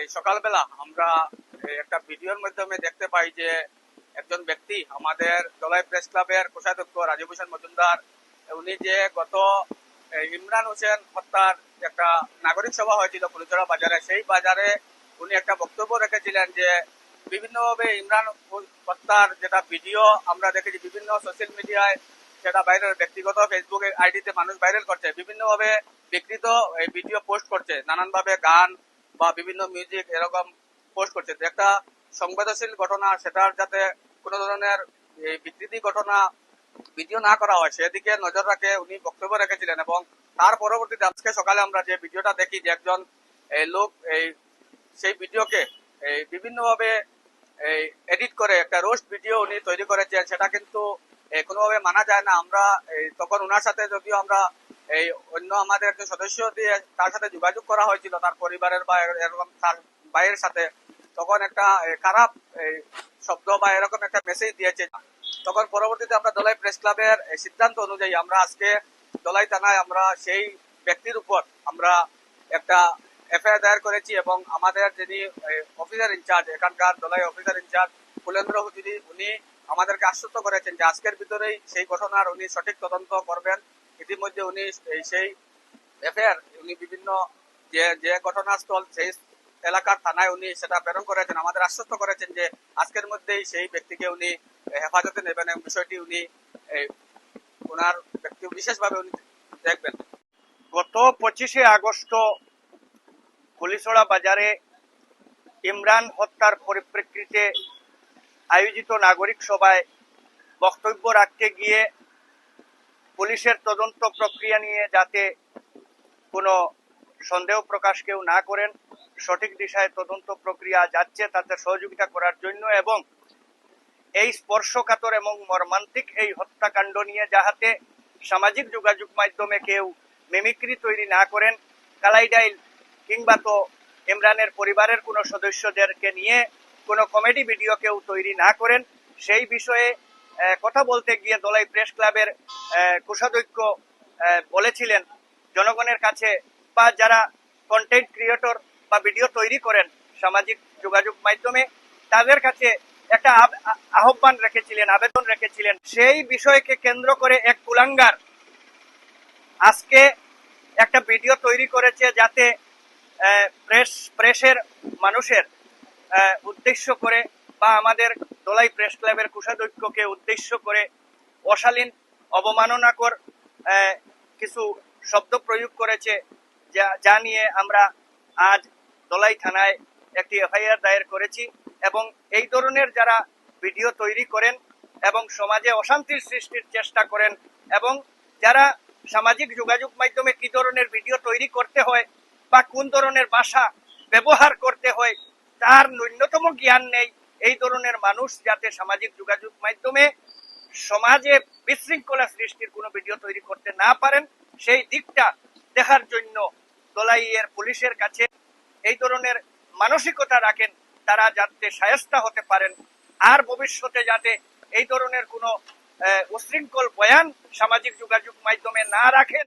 এই সকালবেলা আমরা একটা ভিডিওর মাধ্যমে দেখতে পাই যে একজন ব্যক্তি আমাদের দলাই প্রেস ক্লাবের কোষাধ্যক্ষ হোসেন মজুমদার, উনি যে গত ইমরান হোসেন হত্যার একটা নাগরিক সভা হয়েছিল ফুলচড়া বাজারে, সেই বাজারে উনি একটা বক্তব্য রেখেছিলেন যে বিভিন্নভাবে ইমরান হত্যার যেটা ভিডিও আমরা দেখেছি, বিভিন্ন সোশ্যাল মিডিয়ায় সেটা ভাইরাল ব্যক্তিগত ফেসবুক আইডিতে মানুষ ভাইরাল করছে, বিভিন্নভাবে বিকৃত এই ভিডিও পোস্ট করছে, নানানভাবে গান বা বিভিন্ন মিউজিক এরকম পোস্ট করছে। একটা সংবেদনশীল ঘটনা, সেটার যাতে কোনো ধরনের বিকৃতি ঘটনা ভিডিও না করা হয়, সেদিকে নজর রাখে উনি বক্তব্য রেখেছিলেন এবং তার পরবর্তীতে আজকে সকালে আমরা যে ভিডিওটা দেখি যে একজন এই লোক এই সেই ভিডিওকে এই বিভিন্নভাবে এই এডিট করে একটা রোস্ট ভিডিও উনি তৈরি করেছেন, সেটা কিন্তু কোনোভাবে মানা যায় না। আমরা তখন ওনার সাথে যদিও আমরা এই অন্য আমাদের একজন সদস্য দিয়ে তার সাথে যোগাযোগ করা হয়েছিল, তার পরিবারের বা এরকম তার ভাইয়ের সাথে। তখন একটা খারাপ শব্দ বা এরকম একটা মেসেজ দিয়েছে। তখন পরবর্তীতে আমরা দলাই প্রেস ক্লাবের সিদ্ধান্ত অনুযায়ী আমরা আজকে দলাই থানায় আমরা সেই ব্যক্তির উপর আমরা একটা এফআইআর দায়ের করেছি এবং আমাদের যিনি অফিসার ইনচার্জ এখানকার Dalai officer in charge Phulendra Hujuri, উনি আমাদেরকে আশ্বস্ত করেছেন যে আজকের ভিতরেই সেই ঘটনার উনি সঠিক তদন্ত করবেন। ইতিমধ্যে উনি সেই এফআইআর, উনি বিভিন্ন যে যে ঘটনাস্থল, সেই এলাকার থানায় উনি সেটা প্রেরণ করেছেন। আমাদের আশ্বস্ত করেছেন যে আজকের মধ্যেই সেই ব্যক্তিকে উনি হেফাজতে নেবেন এবং বিষয়টি উনি ওনার ব্যক্তি বিশেষভাবে উনি দেখবেন। গত পঁচিশে আগস্ট কুলিছড়া বাজারে ইমরান হত্যার পরিপ্রেক্ষিতে আয়োজিত নাগরিক সভায় বক্তব্য রাখতে গিয়ে পুলিশের তদন্ত প্রক্রিয়া নিয়ে যাতে কোনো সন্দেহ প্রকাশ কেউ না করেন, সঠিক দিশায় তদন্ত প্রক্রিয়া যাচ্ছে তাতে সহযোগিতা করার জন্য এবং এই স্পর্শকাতর এবং মর্মান্তিক এই হত্যাকাণ্ড নিয়ে যাহাতে সামাজিক যোগাযোগ মাধ্যমে কেউ মিমিক্রি তৈরি না করেন, কালাইডাইল কিংবা তো ইমরানের পরিবারের কোনো সদস্যদেরকে নিয়ে কোনো কমেডি ভিডিও কেউ তৈরি না করেন, সেই বিষয়ে কথা বলতে গিয়ে দলাই প্রেস ক্লাবের কোষাধ্যক্ষ বলেছিলেন, জনগণের কাছে বা যারা কন্টেন্ট ক্রিয়েটর বা ভিডিও তৈরি করেন সামাজিক যোগাযোগ মাধ্যমে, তাদের কাছে একটা আহ্বান রেখেছিলেন, আবেদন রেখেছিলেন। সেই বিষয়কে কেন্দ্র করে এক কুলাঙ্গার আজকে একটা ভিডিও তৈরি করেছে যাতে প্রেস, প্রেসের মানুষের উদ্দেশ্য করে বা আমাদের দোলাই প্রেস ক্লাবের কোষাধ্যক্ষকে উদ্দেশ্য করে অশালীন, অবমাননাকর কিছু শব্দ প্রয়োগ করেছে যা যা নিয়ে আমরা আজ দোলাই থানায় একটি এফআইআর দায়ের করেছি এবং এই ধরনের যারা ভিডিও তৈরি করেন এবং সমাজে অশান্তির সৃষ্টির চেষ্টা করেন এবং যারা সামাজিক যোগাযোগ মাধ্যমে কি ধরনের ভিডিও তৈরি করতে হয় বা কোন ধরনের ভাষা ব্যবহার করতে হয়, তার ন্যূনতম জ্ঞান নেই। এই ধরনের মানুষ যাতে সামাজিক যোগাযোগ মাধ্যমে সমাজে বিশৃঙ্খলা সৃষ্টির কোনো ভিডিও তৈরি করতে না পারেন, সেই দিকটা দেখার জন্য দোলাইয়ের পুলিশের কাছে এই ধরনের মানসিকতা রাখেন, তারা যাতে সায়স্তা হতে পারেন। আর ভবিষ্যতে যাতে এই ধরনের কোনো উশৃঙ্খল বয়ান সামাজিক যোগাযোগ মাধ্যমে না রাখেন